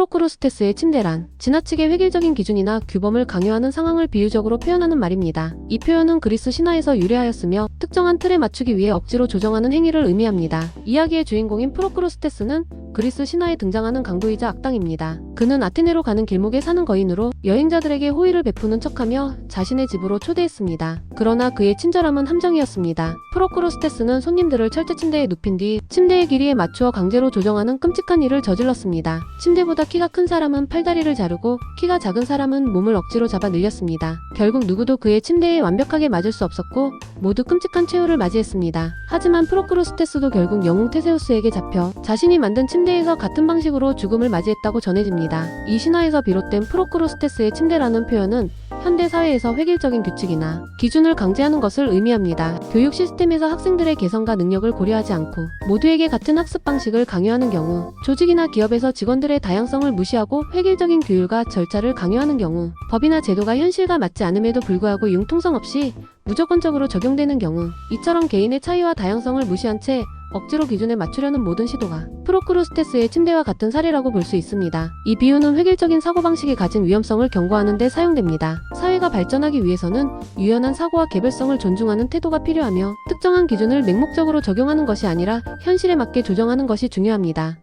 프로크루스테스의 침대란 지나치게 획일적인 기준이나 규범을 강요하는 상황을 비유적으로 표현하는 말입니다. 이 표현은 그리스 신화에서 유래하였으며 특정한 틀에 맞추기 위해 억지로 조정하는 행위를 의미합니다. 이야기의 주인공인 프로크루스테스는 그리스 신화에 등장하는 강도이자 악당입니다. 그는 아테네로 가는 길목에 사는 거인으로 여행자들에게 호의를 베푸는 척하며 자신의 집으로 초대했습니다. 그러나 그의 친절함은 함정이었습니다. 프로크루스테스는 손님들을 철제 침대에 눕힌 뒤 침대의 길이에 맞추어 강제로 조정하는 끔찍한 일을 저질렀습니다. 침대보다 키가 큰 사람은 팔다리를 자르고 키가 작은 사람은 몸을 억지로 잡아 늘렸습니다. 결국 누구도 그의 침대에 완벽하게 맞을 수 없었고 모두 끔찍한 최후를 맞이했습니다. 하지만 프로크루스테스도 결국 영웅 테세우스에게 잡혀 자신이 만든 침대에서 같은 방식으로 죽음을 맞이했다고 전해집니다. 이 신화에서 비롯된 프로크루스테스의 침대라는 표현은 현대 사회에서 획일적인 규칙이나 기준을 강제하는 것을 의미합니다. 교육 시스템에서 학생들의 개성과 능력을 고려하지 않고 모두에게 같은 학습 방식을 강요하는 경우, 조직이나 기업에서 직원들의 다양성을 무시하고 획일적인 규율과 절차를 강요하는 경우, 법이나 제도가 현실과 맞지 않음에도 불구하고 융통성 없이 무조건적으로 적용되는 경우, 이처럼 개인의 차이와 다양성을 무시한 채 억지로 기준에 맞추려는 모든 시도가 프로크루스테스의 침대와 같은 사례라고 볼 수 있습니다. 이 비유는 획일적인 사고방식이 가진 위험성을 경고하는 데 사용됩니다. 사회가 발전하기 위해서는 유연한 사고와 개별성을 존중하는 태도가 필요하며 특정한 기준을 맹목적으로 적용하는 것이 아니라 현실에 맞게 조정하는 것이 중요합니다.